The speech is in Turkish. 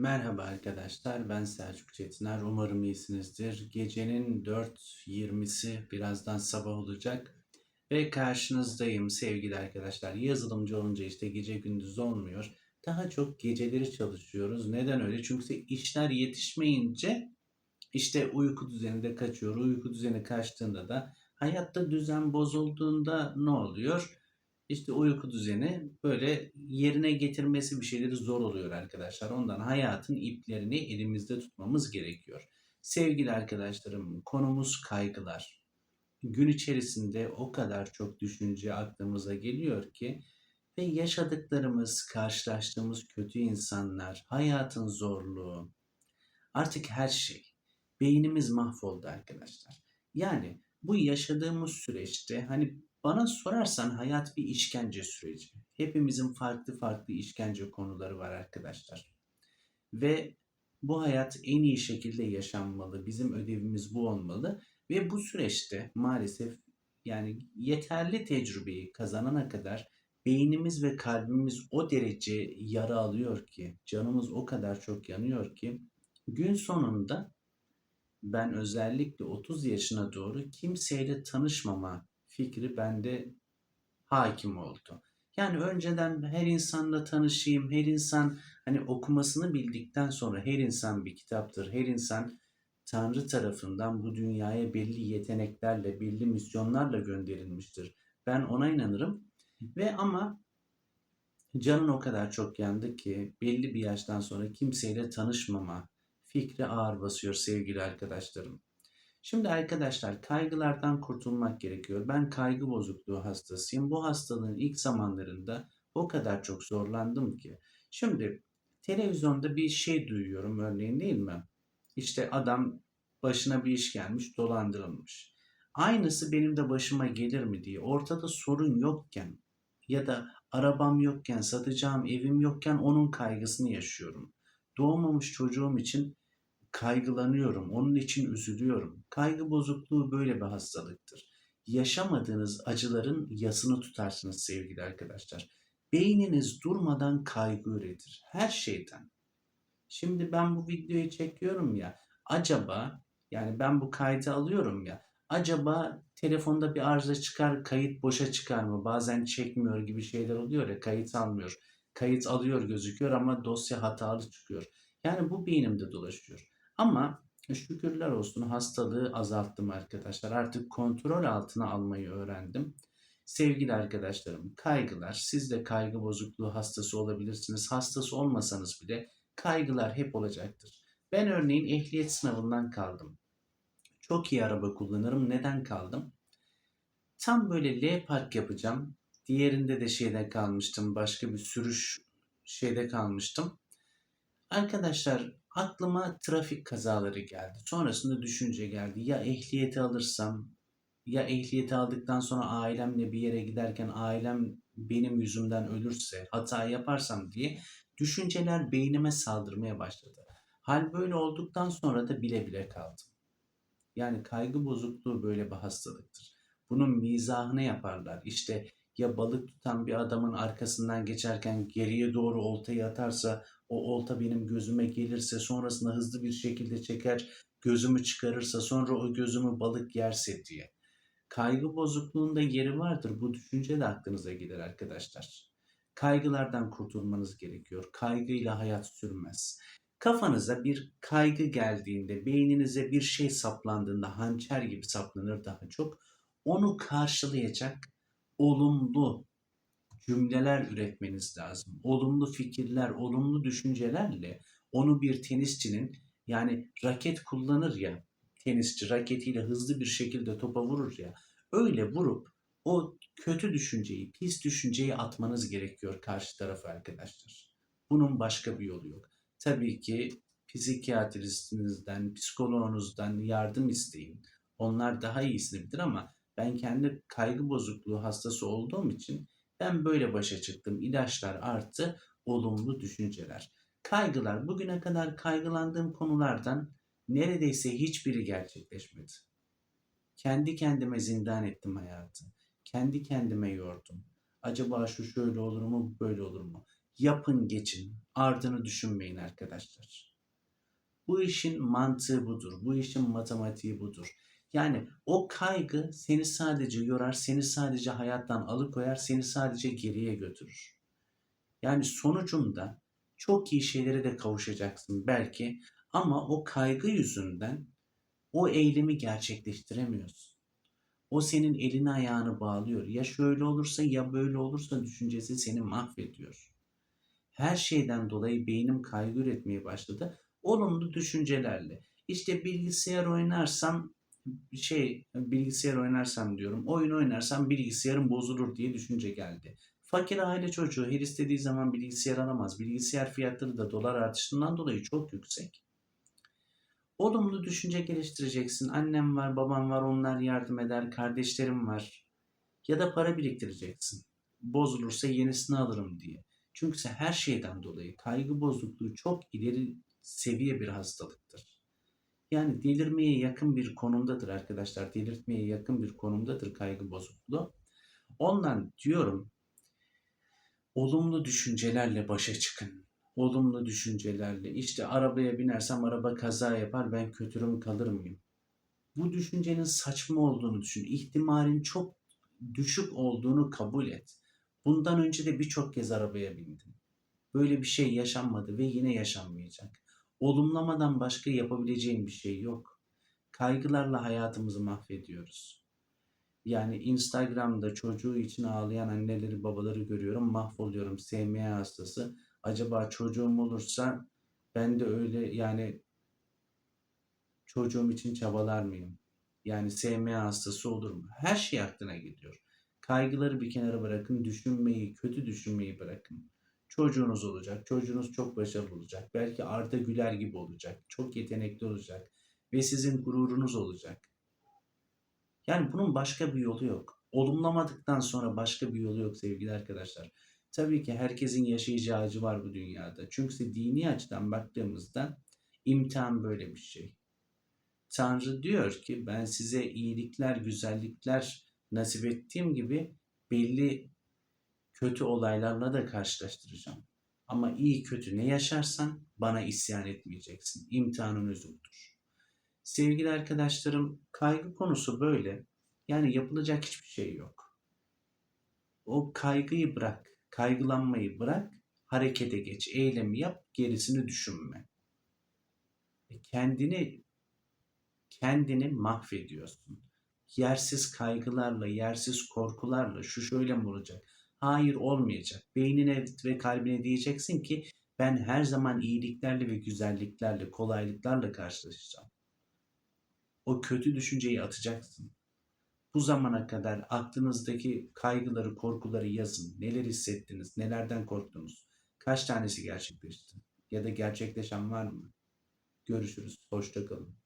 Merhaba arkadaşlar, ben Selçuk Çetiner. Umarım iyisinizdir. Gecenin 4.20'si birazdan sabah olacak ve karşınızdayım sevgili arkadaşlar. Yazılımcı olunca işte gece gündüz olmuyor. Daha çok geceleri çalışıyoruz. Neden öyle? Çünkü işler yetişmeyince işte uyku düzeni de kaçıyor. Uyku düzeni kaçtığında da hayatta düzen bozulduğunda ne oluyor? İşte uyku düzeni böyle yerine getirmesi bir şeyleri zor oluyor arkadaşlar. Ondan hayatın iplerini elimizde tutmamız gerekiyor. Sevgili arkadaşlarım konumuz kaygılar. Gün içerisinde o kadar çok düşünce aklımıza geliyor ki ve yaşadıklarımız, karşılaştığımız kötü insanlar, hayatın zorluğu, artık her şey. Beynimiz mahvoldu arkadaşlar. Yani bu yaşadığımız süreçte hani bana sorarsan hayat bir işkence süreci. Hepimizin farklı farklı işkence konuları var arkadaşlar. Ve bu hayat en iyi şekilde yaşanmalı. Bizim ödevimiz bu olmalı. Ve bu süreçte maalesef yani yeterli tecrübeyi kazanana kadar beynimiz ve kalbimiz o derece yara alıyor ki, canımız o kadar çok yanıyor ki gün sonunda ben özellikle 30 yaşına doğru kimseyle tanışmama fikri bende hakim oldu. Yani önceden her insanla tanışayım, her insan hani okumasını bildikten sonra her insan bir kitaptır, her insan Tanrı tarafından bu dünyaya belli yeteneklerle, belli misyonlarla gönderilmiştir. Ben ona inanırım. Ve ama canın o kadar çok yandı ki belli bir yaştan sonra kimseyle tanışmama fikri ağır basıyor sevgili arkadaşlarım. Şimdi arkadaşlar kaygılardan kurtulmak gerekiyor. Ben kaygı bozukluğu hastasıyım. Bu hastalığın ilk zamanlarında o kadar çok zorlandım ki. Şimdi televizyonda bir şey duyuyorum örneğin değil mi? İşte adam başına bir iş gelmiş, dolandırılmış. Aynısı benim de başıma gelir mi diye ortada sorun yokken ya da arabam yokken, satacağım evim yokken onun kaygısını yaşıyorum. Doğmamış çocuğum için kaygılanıyorum, onun için üzülüyorum. Kaygı bozukluğu böyle bir hastalıktır. Yaşamadığınız acıların yasını tutarsınız sevgili arkadaşlar. Beyniniz durmadan kaygı üretir. Her şeyden. Şimdi ben bu videoyu çekiyorum ya. Acaba yani ben bu kaydı alıyorum ya. Acaba telefonda bir arıza çıkar, kayıt boşa çıkar mı? Bazen çekmiyor gibi şeyler oluyor ya, kayıt almıyor. Kayıt alıyor gözüküyor ama dosya hatalı çıkıyor. Yani bu beynimde dolaşıyor. Ama şükürler olsun hastalığı azalttım arkadaşlar. Artık kontrol altına almayı öğrendim. Sevgili arkadaşlarım, kaygılar, siz de kaygı bozukluğu hastası olabilirsiniz. Hastası olmasanız bile kaygılar hep olacaktır. Ben örneğin ehliyet sınavından kaldım. Çok iyi araba kullanırım. Neden kaldım? Tam böyle L park yapacağım. Diğerinde de şeyde kalmıştım. Başka bir sürüş şeyde kalmıştım. Arkadaşlar aklıma trafik kazaları geldi. Sonrasında düşünce geldi. Ya ehliyeti alırsam ya ehliyeti aldıktan sonra ailemle bir yere giderken ailem benim yüzümden ölürse, hata yaparsam diye düşünceler beynime saldırmaya başladı. Hal böyle olduktan sonra da bile bile kaldım. Yani kaygı bozukluğu böyle bir hastalıktır. Bunun mizahını yaparlar. İşte ya balık tutan bir adamın arkasından geçerken geriye doğru oltayı atarsa o olta benim gözüme gelirse sonrasında hızlı bir şekilde çeker gözümü çıkarırsa sonra o gözümü balık yerse diye. Kaygı bozukluğunda yeri vardır. Bu düşünce de aklınıza gelir arkadaşlar. Kaygılardan kurtulmanız gerekiyor. Kaygıyla hayat sürmez. Kafanıza bir kaygı geldiğinde, beyninize bir şey saplandığında hançer gibi saplanır daha çok. Onu karşılayacak olumlu cümleler üretmeniz lazım. Olumlu fikirler, olumlu düşüncelerle onu bir tenisçinin yani raket kullanır ya tenisçi raketiyle hızlı bir şekilde topa vurur ya öyle vurup o kötü düşünceyi, pis düşünceyi atmanız gerekiyor karşı tarafa arkadaşlar. Bunun başka bir yolu yok. Tabii ki psikiyatristinizden, psikoloğunuzdan yardım isteyin. Onlar daha iyisini bilir ama ben kendi kaygı bozukluğu hastası olduğum için ben böyle başa çıktım. İlaçlar artı olumlu düşünceler. Kaygılar bugüne kadar kaygılandığım konulardan neredeyse hiçbiri gerçekleşmedi. Kendi kendime zindan ettim hayatı. Kendi kendime yordum. Acaba şu şöyle olur mu, böyle olur mu? Yapın geçin. Ardını düşünmeyin arkadaşlar. Bu işin mantığı budur. Bu işin matematiği budur. Yani o kaygı seni sadece yorar, seni sadece hayattan alıkoyar, seni sadece geriye götürür. Yani sonucunda çok iyi şeylere de kavuşacaksın belki ama o kaygı yüzünden o eylemi gerçekleştiremiyorsun. O senin elini ayağını bağlıyor. Ya şöyle olursa ya böyle olursa düşüncesi seni mahvediyor. Her şeyden dolayı beynim kaygı üretmeye başladı. Olumlu düşüncelerle. İşte bilgisayar oynarsam şey bilgisayar oynarsam diyorum. Oyun oynarsam bilgisayarım bozulur diye düşünce geldi. Fakir aile çocuğu her istediği zaman bilgisayar alamaz. Bilgisayar fiyatları da dolar artışından dolayı çok yüksek. Olumlu düşünce geliştireceksin. Annem var, babam var, onlar yardım eder, kardeşlerim var. Ya da para biriktireceksin. Bozulursa yenisini alırım diye. Çünkü her şeyden dolayı kaygı bozukluğu çok ileri seviye bir hastalıktır. Yani delirmeye yakın bir konumdadır arkadaşlar. Delirtmeye yakın bir konumdadır kaygı bozukluğu. Ondan diyorum olumlu düşüncelerle başa çıkın. Olumlu düşüncelerle işte arabaya binersem araba kaza yapar ben kötürüm kalır mıyım? Bu düşüncenin saçma olduğunu düşün. İhtimalin çok düşük olduğunu kabul et. Bundan önce de birçok kez arabaya bindim. Böyle bir şey yaşanmadı ve yine yaşanmayacak. Olumlamadan başka yapabileceğim bir şey yok. Kaygılarla hayatımızı mahvediyoruz. Yani Instagram'da çocuğu için ağlayan anneleri babaları görüyorum. Mahvoluyorum. SMA hastası. Acaba çocuğum olursa ben de öyle yani çocuğum için çabalar mıyım? Yani SMA hastası olur mu? Her şey aklına gidiyor. Kaygıları bir kenara bırakın. Düşünmeyi, kötü düşünmeyi bırakın. Çocuğunuz olacak. Çocuğunuz çok başarılı olacak. Belki Arda Güler gibi olacak. Çok yetenekli olacak. Ve sizin gururunuz olacak. Yani bunun başka bir yolu yok. Olumlamadıktan sonra başka bir yolu yok sevgili arkadaşlar. Tabii ki herkesin yaşayacağı acı var bu dünyada. Çünkü dini açıdan baktığımızda imtihan böyle bir şey. Tanrı diyor ki ben size iyilikler, güzellikler nasip ettiğim gibi belli kötü olaylarla da karşılaştıracağım. Ama iyi kötü ne yaşarsan bana isyan etmeyeceksin. İmtihanın özüdür. Sevgili arkadaşlarım kaygı konusu böyle. Yani yapılacak hiçbir şey yok. O kaygıyı bırak, kaygılanmayı bırak, harekete geç, eylemi yap, gerisini düşünme. E, kendini kendini mahvediyorsun. Yersiz kaygılarla, yersiz korkularla şu şöyle mi olacak? Hayır olmayacak. Beynine ve kalbine diyeceksin ki ben her zaman iyiliklerle ve güzelliklerle, kolaylıklarla karşılaşacağım. O kötü düşünceyi atacaksın. Bu zamana kadar aklınızdaki kaygıları, korkuları yazın. Neler hissettiniz, nelerden korktunuz? Kaç tanesi gerçekleşti? Ya da gerçekleşen var mı? Görüşürüz. Hoşça kalın.